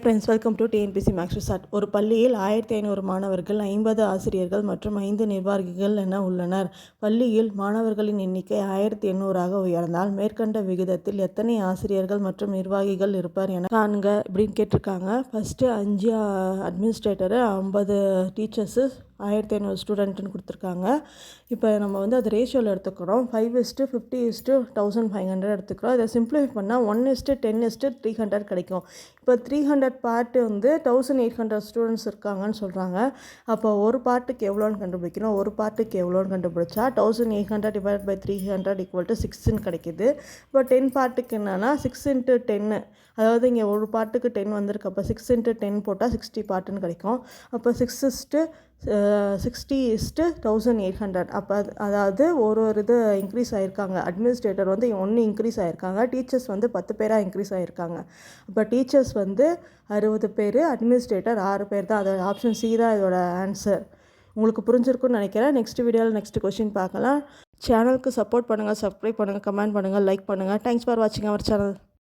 Friends welcome to TNPSC max resort ஒரு பள்ளியில் ஆயிரத்தி ஐநூறு மாணவர்கள் ஐம்பது ஆசிரியர்கள் மற்றும் ஐந்து நிர்வாகிகள் என உள்ளனர். பள்ளியில் மாணவர்களின் எண்ணிக்கை ஆயிரத்தி எண்ணூறாக உயர்ந்தால் மேற்கண்ட விகிதத்தில் எத்தனை ஆசிரியர்கள் மற்றும் நிர்வாகிகள் இருப்பார் என காண்க இப்படின்னு கேட்டிருக்காங்க. ஃபஸ்ட்டு அஞ்சு அட்மினிஸ்ட்ரேட்டரு ஐம்பது டீச்சர்ஸு ஆயிரத்தி ஐநூறு ஸ்டூடெண்ட்டுன்னு கொடுத்துருக்காங்க. இப்போ நம்ம வந்து அது ரேஷியோவில் எடுத்துக்கிறோம். Five is to fifty is to thousand five hundred எடுத்துக்கிறோம். இதை சிம்ப்ளிஃபை பண்ணால் one is to ten is to three hundred கிடைக்கும். இப்போ த்ரீ ஹண்ட்ரட் பார்ட்டு வந்து தௌசண்ட் எயிட் ஹண்ட்ரட் ஸ்டூடெண்ட்ஸ் இருக்காங்கன்னு சொல்கிறாங்க அப்போ ஒரு பார்ட்டுக்கு எவ்வளோன்னு கண்டுபிடிக்கணும். ஒரு பார்ட்டுக்கு எவ்வளோன்னு கண்டுபிடிச்சா thousand eight hundred divide by three hundred equal to சிக்ஸ்ன்னு கிடைக்கிது. இப்போ டென் பார்ட்டுக்கு என்னென்னா சிக்ஸ் இன்ட்டு டென்னு அதாவது இங்கே ஒரு பாட்டுக்கு டென் வந்திருக்கு. அப்போ சிக்ஸ் இன்ட்டு டென் போட்டால் சிக்ஸ்டி பாட்டுன்னு கிடைக்கும். அப்போ six is to sixty is to thousand eight hundred அப்போ அதாவது ஒரு ஒரு இது இன்க்ரீஸ் ஆகிருக்காங்க அட்மினிஸ்ட்ரேட்டர் வந்து ஒன்று இன்க்ரீஸ் ஆகிருக்காங்க டீச்சர்ஸ் வந்து பத்து பேராக இன்க்ரீஸ் ஆகிருக்காங்க அப்போ டீச்சர்ஸ் வந்து அறுபது பேர் அட்மினிஸ்ட்ரேட்டர் ஆறு பேர் தான். அதோட ஆப்ஷன் சி தான் இதோட ஆன்சர் உங்களுக்கு புரிஞ்சிருக்கும்னு நினைக்கிறேன். நெக்ஸ்ட் வீடியோவில் நெக்ஸ்ட் கொஷின் பார்க்கலாம். சேனலுக்கு சப்போர்ட் பண்ணுங்கள் சப்ஸ்கிரைப் பண்ணுங்கள் கமெண்ட் பண்ணுங்கள் லைக் பண்ணுங்கள் தேங்க்ஸ் ஃபார் வாட்சிங் அவர் சேனல்